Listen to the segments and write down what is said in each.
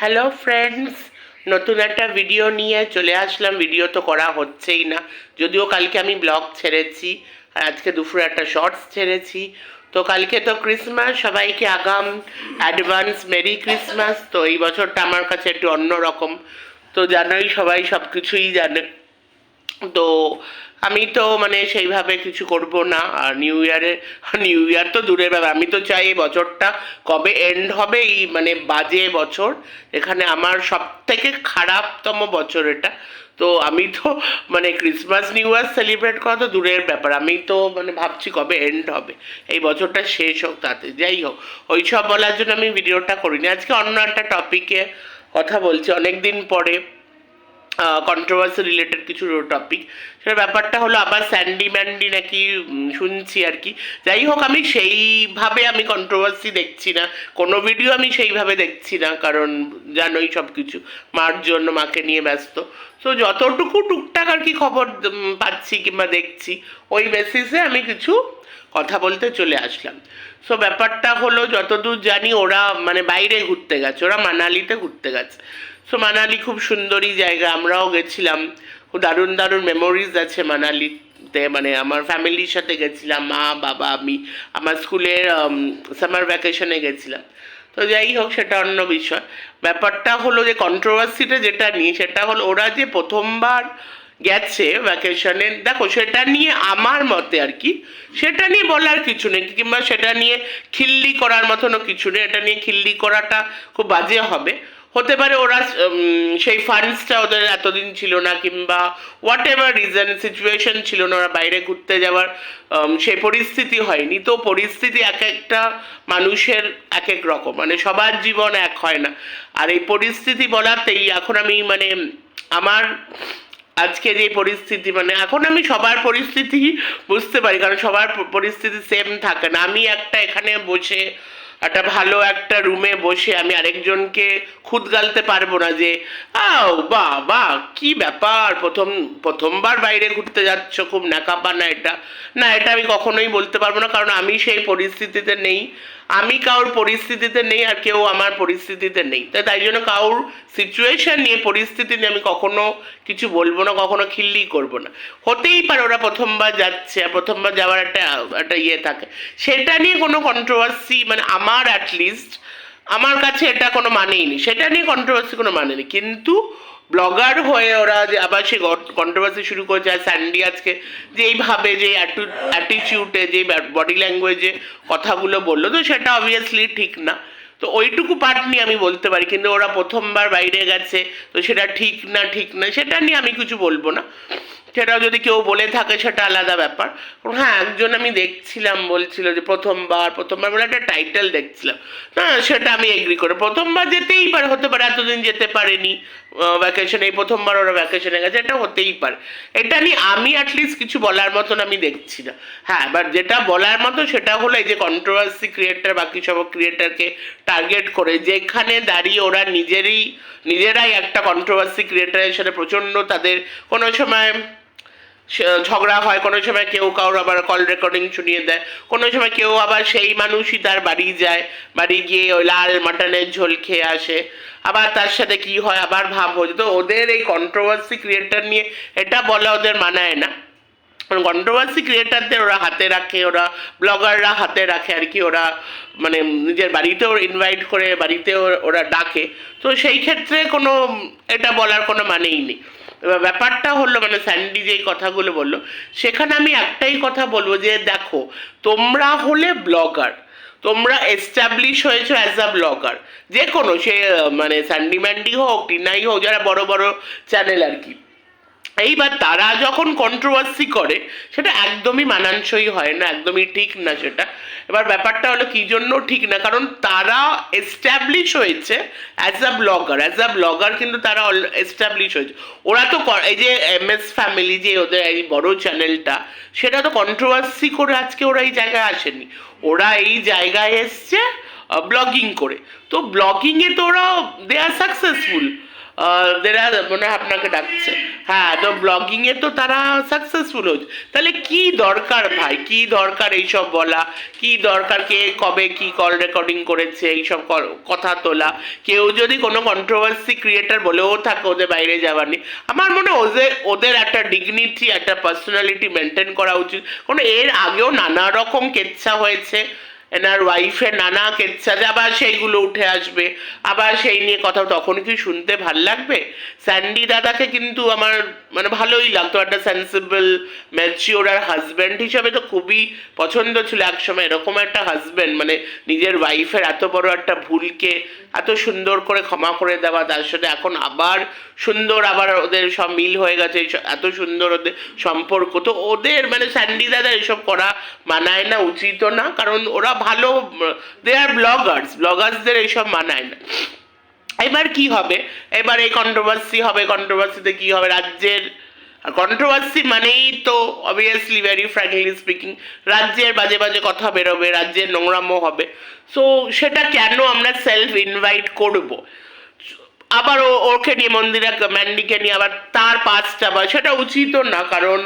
Hello friends নতুন একটা video নিয়ে চলে আসলাম। ভিডিও তো করা হচ্ছেই না। যদিও কালকে আমি ব্লগ ছেড়েছি, আর আজকে দুপুরে একটা শর্টস ছেড়েছি। তো কালকে তো ক্রিসমাস সবাইকে আগাম অ্যাডভান্স মেরি ক্রিসমাস তো এই বছরটা আমার কাছে একটু অন্যরকম। তো জানোই সবাই সব কিছুই জানে তো আমি তো মানে সেইভাবে কিছু করব না। আর নিউ ইয়ারে নিউ ইয়ার তো দূরের ব্যাপার। আমি তো চাই এই বছরটা কবে এন্ড হবে, এই মানে বাজে বছর। এখানে আমার সব থেকে খারাপতম বছর এটা। তো আমি তো মানে ক্রিসমাস নিউ ইয়ার সেলিব্রেট করা তো দূরের ব্যাপার। আমি তো মানে ভাবছি কবে এন্ড হবে। এই বছরটা শেষ হোক তাতে। যাই হোক ওই সব বলার জন্য আমি ভিডিওটা করিনি। আজকে অন্য একটা টপিকে কথা বলছি। অনেক দিন পরে কন্ট্রোভার্সি রিলেটেড কিছু টপিক সেটা ব্যাপারটা হলো আবার স্যান্ডি ম্যান্ডি নাকি শুনছি আর কি। যাই হোক, আমি সেইভাবে আমি কন্ট্রোভার্সি দেখছি না। কোনো ভিডিও আমি সেইভাবে দেখছি না, কারণ জানোই সব কিছু মার জন্য মাকে নিয়ে ব্যস্ত। তো যতটুকু টুকটাক আর কি খবর পাচ্ছি কিংবা দেখছি, ওই বেসিসে আমি কিছু কথা বলতে চলে আসলাম। সো ব্যাপারটা হলো, যতদূর জানি ওরা মানে বাইরে ঘুরতে গেছে, ওরা মানালিতে ঘুরতে গেছে। সো মানালি খুব সুন্দরী জায়গা, আমরাও গেছিলাম। খুব দারুণ দারুণ মেমোরিজ আছে মানালিতে মানে আমার ফ্যামিলির সাথে গেছিলাম, মা, বাবা, আমি। আমার স্কুলের সামার ভ্যাকেশনে গেছিলাম। তো যাই হোক, সেটা অন্য বিষয়। ব্যাপারটা হলো যে কন্ট্রোভার্সিটা যেটা নিয়ে, সেটা হলো ওরা যে প্রথমবার গেছে ভ্যাকেশনে দেখো, সেটা নিয়ে আমার মতে আর কি, সেটা নিয়ে বলার কিছু নেই, কিংবা সেটা নিয়ে খিল্লি করার মতনও কিছু নেই, এটা নিয়ে খিল্লি করাটা খুব বাজে হবে। হতে পারে ওরা সেই ফান্ডসটা ওদের এতদিন ছিল না, কিংবা হোয়াট এভার রিজন সিচুয়েশন ছিল না ওরা বাইরে ঘুরতে যাওয়ার সেই পরিস্থিতি হয়নি। তো পরিস্থিতি এক একটা মানুষের এক এক রকম মানে সবার জীবন এক হয় না। আর এই পরিস্থিতি বলাতেই এখন আমি মানে আমার আজকে যে পরিস্থিতি মানে এখন আমি সবার পরিস্থিতি বুঝতে পারি, কারণ সবার পরিস্থিতি সেম থাকে না। আমি একটা এখানে বসে একটা ভালো একটা রুমে বসে আমি আরেকজনকে খুদ গালতে পারব না যে, আও বা বা কি ব্যাপার? প্রথম, প্রথমবার বাইরে ঘুরতে যাচ্ছ, খুব ন্যাকাপা না এটা? না, এটা আমি কখনোই বলতে পারব না, কারণ আমি সেই পরিস্থিতিতে নেই। আমি কারোর পরিস্থিতিতে নেই আর কেউ আমার পরিস্থিতিতে নেই। তাই তাই জন্য কারোর সিচুয়েশন নিয়ে পরিস্থিতি নিয়ে আমি কখনো কিছু বলব না, কখনো খিল্লি করব না। হতেই পারে ওরা প্রথমবার যাচ্ছে আর প্রথমবার যাওয়ার একটা একটা ইয়ে থাকে। সেটা নিয়ে কোনো কন্ট্রোভার্সি মানে আমার অ্যাটলিস্ট আমার কাছে এটা কোনো মানেই নেই। সেটা নিয়ে কন্ট্রোভার্সি কোনো মানে নেই। কিন্তু ব্লগার হয়ে ওরা যে আবার সে কন্ট্রোভার্সি শুরু করেছে, আর স্যান্ডি আজকে যে এইভাবে যে অ্যাটিচিউডে যে বডি ল্যাঙ্গুয়েজে কথাগুলো বলল, তো সেটা অবভিয়াসলি ঠিক না। তো ওইটুকু পার্ট নিয়ে আমি বলতে পারি, কিন্তু ওরা প্রথমবার বাইরে গেছে, তো সেটা ঠিক না ঠিক না, সেটা নিয়ে আমি কিছু বলব না। সেটাও যদি কেউ বলে থাকে, সেটা আলাদা ব্যাপার। হ্যাঁ একজন আমি দেখছিলাম বলছিল যে প্রথমবার প্রথমবার বলে একটা টাইটেল দেখছিলাম। হ্যাঁ সেটা আমি এগ্রি করে, প্রথমবার যেতেই পারে, হতে পারে এতদিন যেতে পারেনি ভ্যাকেশনে এই প্রথমবার ওরা ভ্যাকেশনে গেছে, এটা হতেই পারে। এটা নিয়ে আমি অ্যাটলিস্ট কিছু বলার মতন আমি দেখছি না। হ্যাঁ এবার যেটা বলার মতো, সেটা হলো এই যে কন্ট্রোভার্সি ক্রিয়েটার বাকি সব ক্রিয়েটারকে টার্গেট করে, যেখানে দাঁড়িয়ে ওরা নিজেরই, নিজেরাই একটা কন্ট্রোভার্সি ক্রিয়েটারের সাথে প্রচণ্ড তাদের কোনো সময় ঝগড়া হয়, কোনো সময় কেউ কারোর আবার কল রেকর্ডিং শুনিয়ে দেয়, কোনো সময় কেউ আবার সেই মানুষই তার বাড়ি যায়, বাড়ি গিয়ে ওই লাল মাটনের ঝোল খেয়ে আসে, আবার তার সাথে কি হয়, আবার ভাব হয়ে তো ওদের এই কন্ট্রোভার্সি ক্রিয়েটার নিয়ে এটা বলা ওদের মানায় না। কন্ট্রোভার্সি ক্রিয়েটারদের ওরা হাতে রাখে, ওরা ব্লগাররা হাতে রাখে আর কি, ওরা মানে নিজের বাড়িতেও ইনভাইট করে, বাড়িতেও ওরা ডাকে। তো সেই ক্ষেত্রে কোনো এটা বলার কোনো মানেই নেই। এবার ব্যাপারটা হলো মানে স্যান্ডি যেই কথাগুলো বলল, সেখানে আমি একটাই কথা বলব যে দেখো, তোমরা হলে ব্লগার তোমরা এস্টাবলিশ হয়েছো অ্যাজ আ ব্লগার যে কোনো, সে মানে স্যান্ডি ম্যান্ডি হোক, টিনাই হোক, যারা বড় বড় চ্যানেল আর কি। এইবার তারা যখন কন্ট্রোভার্সি করে, সেটা একদমই মানানসই হয় না, একদমই ঠিক না সেটা। এবার ব্যাপারটা হলো কি জন্য ঠিক না? কারণ তারা এস্টাবলিশ হয়েছে as a blogger as a blogger কিন্তু তারা এস্টাবলিশ হয়েছে। ওরা তো এই যে এম এস ফ্যামিলি যে ওদের এই বড় চ্যানেলটা সেটা তো কন্ট্রোভার্সি করে আজকে ওরা এই জায়গায় আসেনি। ওরা এই জায়গায় এসছে ব্লগিং করে। তো ব্লগিংয়ে তো ওরা দে আর সাকসেসফুল দেরা মনে হয় আপনাকে ডাকছে। হ্যাঁ তো ব্লগিংয়ে তো তারা সাকসেসফুল হচ্ছে তাহলে কি দরকার ভাই? কি দরকার এইসব বলা? কি দরকার কে কবে কি কল রেকর্ডিং করেছে? এইসব কথা তোলা? কেউ যদি কোনো কন্ট্রোভার্সি ক্রিয়েটার বলেও থাকে ওদের বাইরে যাওয়ার নেই আমার মনে হয় ওদের ওদের একটা ডিগনিটি একটা পার্সোনালিটি মেনটেন করা উচিত। কারণ এর আগেও নানা রকম কেচ্ছা হয়েছে। এনার ওয়াইফের নানা কেচ্ছাতে আবার সেইগুলো উঠে আসবে। আবার সেই নিয়ে কথা তখন কি শুনতে ভালো লাগবে? স্যান্ডি দাদাকে কিন্তু আমার মানে ভালোই লাগতো, একটা সেন্সিবল ম্যাচিওর আর হাজব্যান্ড হিসাবে তো খুবই পছন্দ ছিল। একসময় এরকম একটা হাজব্যান্ড মানে নিজের ওয়াইফের এত বড় একটা ভুলকে এত সুন্দর করে ক্ষমা করে দেওয়া, তার সাথে এখন আবার সুন্দর, আবার ওদের সব মিল হয়ে গেছে এত সুন্দর ওদের সম্পর্ক। তো ওদের মানে স্যান্ডি দাদা এসব করা মানায় না উচিত না, কারণ ওরা ভালো দে আর ব্লগার্স ব্লগার্সদের এইসব মানায় না। এবার কি হবে? এবার এই কন্ট্রোভার্সি হবে কন্ট্রোভার্সিতে কি হবে? রাজ্যের কন্ট্রোভার্সি মানেই তো অবভিয়াসলি ভেরি ফ্র্যাঙ্কলি স্পিকিং রাজ্যের বাজে বাজে কথা বেরোবে, রাজ্যের নোংরামো হবে। সো সেটা কেন আমরা সেলফ ইনভাইট করব? আবার ও, ওকে নিয়ে, মন্দিরা, ম্যান্ডিকে নিয়ে, আবার তার পাঁচটা বা সেটা উচিতও না, কারণ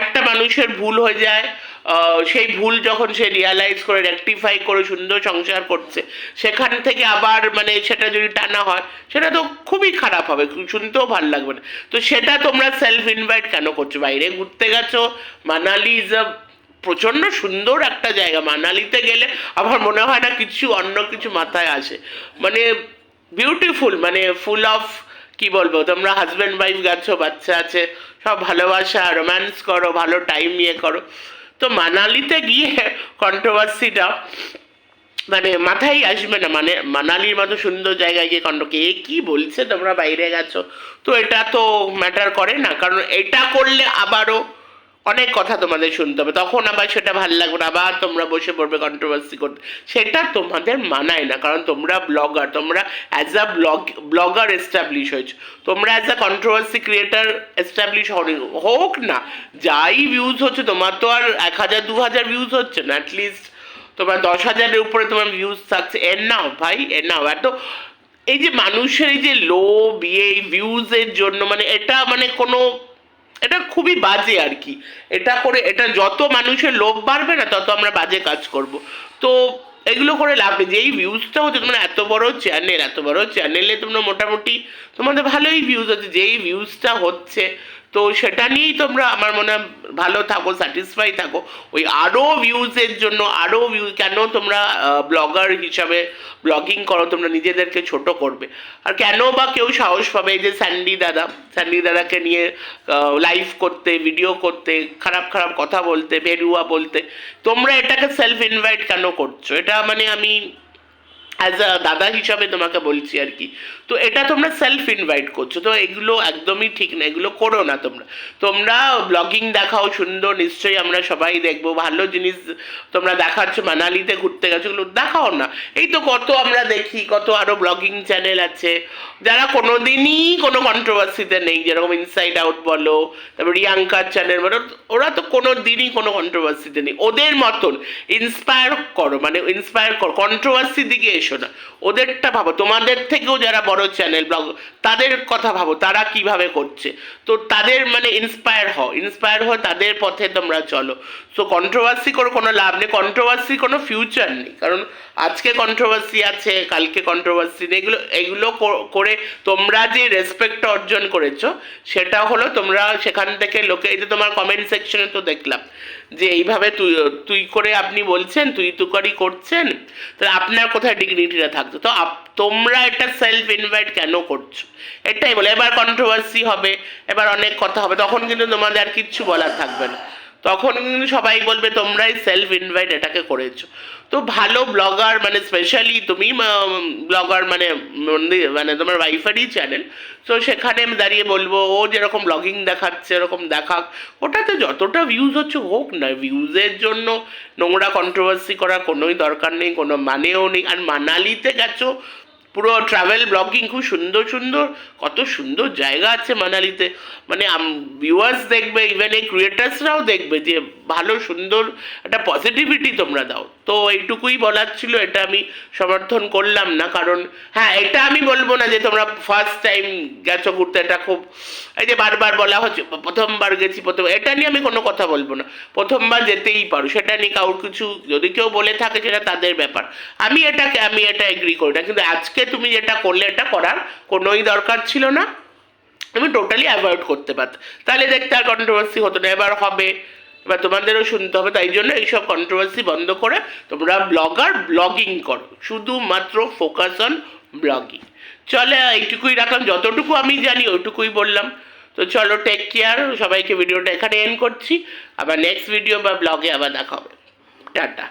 একটা মানুষের ভুল হয়ে যায় সেই ভুল যখন সে রিয়ালাইজ করে রেকটিফাই করে, সুন্দর সংসার করছে, সেখান থেকে আবার মানে সেটা যদি টানা হয়, সেটা তো খুবই খারাপ হবে শুনতেও ভালো লাগবে না। তো সেটা তোমরা সেলফ ইনভাইট কেন করছ? বাইরে ঘুরতে গেছো, মানালি ইজ আ প্রচণ্ড সুন্দর একটা জায়গা। মানালিতে গেলে আমার মনে হয় না কিছু অন্য কিছু মাথায় আসে। মানে বিউটিফুল মানে ফুল অফ কি বলব, তোমরা হাজব্যান্ড ওয়াইফ গেছো বাচ্চা আছে, সব ভালোবাসা রোম্যান্স করো, ভালো টাইম ইয়ে করো। তো মানালিতে গিয়ে কন্ট্রোভার্সিটা মানে মাথায় আসবে না। মানে মানালির মতো সুন্দর জায়গায় গিয়ে কণ্ঠকে এ কি বলছে তোমরা বাইরে গেছো? তো এটা তো ম্যাটার করে না। কারণ এটা করলে আবারও অনেক কথা তোমাদের শুনতে হবে। তখন আবার সেটা ভালো লাগবে না, আবার তোমরা বসে পড়বে কন্ট্রোভার্সি করতে। সেটা তোমাদের মানায় না, কারণ তোমরা ব্লগার তোমরা as a blog blogger establish হয়েছো। তোমরা as a controversy creator establish হোক না, যাই ভিউজ হচ্ছে, তোমার তো আর এক হাজার, দু হাজার ভিউজ হচ্ছে না অ্যাটলিস্ট তোমার দশ হাজারের উপরে তোমার ভিউজ থাকছে। এর নাও ভাই এর নাও এত এই যে মানুষের এই যে লোভ এই ভিউজের জন্য মানে এটা মানে কোনো এটা খুবই বাজে আর কি। এটা করে, এটা যত মানুষের লোভ বাড়বে না, তত আমরা বাজে কাজ করব। তো এগুলো করে লাভ নেই। এই ভিউজটা হচ্ছে, তোমার এত বড় চ্যানেল এত বড় চ্যানেলে তোমরা মোটামুটি তোমাদের ভালোই ভিউজ হচ্ছে যেই ভিউজটা হচ্ছে তো সেটা নিয়েই তোমরা আমার মনে হয় ভালো থাকো স্যাটিসফাই থাকো। ওই আরও ভিউজের জন্য আরও ভিউ কেন তোমরা ব্লগার হিসাবে ব্লগিং করো, তোমরা নিজেদেরকে ছোট করবে। আর কেন বা কেউ সাহস পাবে? এই যে স্যান্ডি দাদা স্যান্ডি দাদাকে নিয়ে লাইভ করতে ভিডিও করতে, খারাপ খারাপ কথা বলতে, বেরুয়া বলতে, তোমরা এটাকে সেলফ ইনভাইট কেন করছ? এটা মানে আমি অ্যাজ আ দাদা হিসাবে তোমাকে বলছি আর কি। তো এটা তোমরা সেলফ ইনভাইট করছ। তো এগুলো একদমই ঠিক না, এগুলো করো না তোমরা। তোমরা ব্লগিং দেখাও সুন্দর, নিশ্চয়ই আমরা সবাই দেখব। ভালো জিনিস তোমরা দেখাচ্ছ, মানালিতে ঘুরতে গেছো, এগুলো দেখাও না। এই তো কত আমরা দেখি, কত আরও ব্লগিং চ্যানেল আছে। যারা কোনো দিনই কোনো কন্ট্রোভার্সিতে নেই, যেরকম ইনসাইড আউট বলো, তারপর রিয়াঙ্কার চ্যানেল বলো, ওরা তো কোনো দিনই কোনো কন্ট্রোভার্সিতে নেই। ওদের মতন ইন্সপায়ার করো মানে ইন্সপায়ার করো। কন্ট্রোভার্সি দিকে এসো। না ওদেরটা ভাবো, তোমাদের থেকেও যারা বড় চ্যানেল ব্লগ তাদের কথা ভাবো, তারা কীভাবে করছে? তো তাদের মানে ইন্সপায়ার হও ইন্সপায়ার হয়ে তাদের পথে তোমরা চলো। সো কন্ট্রোভার্সি করে, কোনো লাভ নেই। কন্ট্রোভার্সি কোনো ফিউচার নেই। কারণ আজকে কন্ট্রোভার্সি আছে, কালকে কন্ট্রোভার্সি নেই। এগুলো এগুলো করে তোমরা যে রেসপেক্ট অর্জন করেছ, সেটা হলো তোমরা সেখান থেকে লোকে, এই যে তোমার কমেন্ট সেকশনে তো দেখলাম, যে এইভাবে তুই তুই করে আপনি বলছেন তুই তুকারি করছেন, তাহলে আপনার কোথায় ডিগনিটিটা থাকতো। তো তোমরা এটা সেলফ ইনভাইট কেন করছ? এটাই বলে, এবার কন্ট্রোভার্সি হবে, এবার অনেক কথা হবে, তখন কিন্তু তোমাদের আর কিচ্ছু বলার থাকবে না। তখন সবাই বলবে, তোমরাই সেলফ ইনভাইট এটাকে করেছ। তো ভালো ব্লগার মানে স্পেশালি তুমি ব্লগার মানে মানে তোমার ওয়াইফারই চ্যানেল তো সেখানে আমি দাঁড়িয়ে বলব, ও যেরকম ব্লগিং দেখাচ্ছে এরকম দেখাক। ওটাতে যতটা ভিউজ হচ্ছে হোক না ভিউজের জন্য নোংরা কন্ট্রোভার্সি করার কোনোই দরকার নেই, কোনো মানেও নেই। আর মানালিতে গেছো পুরো ট্রাভেল ব্লগিং খুব সুন্দর সুন্দর, কত সুন্দর জায়গা আছে মানালিতে। মানে ভিউয়ার্স দেখবে ইভেন এই ক্রিয়েটার্সরাও দেখবে যে ভালো, সুন্দর, একটা পজিটিভিটি তোমরা দাও। তো এইটুকুই বলার ছিল, এটা আমি সমর্থন করলাম না, কারণ হ্যাঁ এটা আমি বলব না যে তোমরা ফার্স্ট টাইম গেছো ঘুরতে, এটা খুব, এই যে বারবার বলা হচ্ছে, প্রথমবার গেছি, প্রথম, এটা নিয়ে আমি কোনো কথা বলব না। প্রথমবার যেতেই পারো, সেটা নিয়ে কারোর কিছু, যদি কেউ বলে থাকে সেটা তাদের ব্যাপার। আমি এটাকে, আমি এটা এগ্রি করি না, কিন্তু আজকে তুমি যেটা করলে, এটা করার কোনোই দরকার ছিল না। তুমি টোটালি অ্যাভয়েড করতে পারত। তাহলে দেখতে আর কন্ট্রোভার্সি হতো না। এবার হবে। এবার তোমাদেরও শুনতে হবে। তাই জন্য এইসব কন্ট্রোভার্সি বন্ধ করে তোমরা ব্লগার ব্লগিং করো। শুধুমাত্র ফোকাস অন ব্লগিং চলে, এইটুকুই রাখলাম। যতটুকু আমি জানি ওইটুকুই বললাম। তো চলো টেক কেয়ার সবাইকে ভিডিওটা এখানে এন্ড করছি। আবার নেক্সট ভিডিও বা ব্লগে আবার দেখা হবে। টাটা।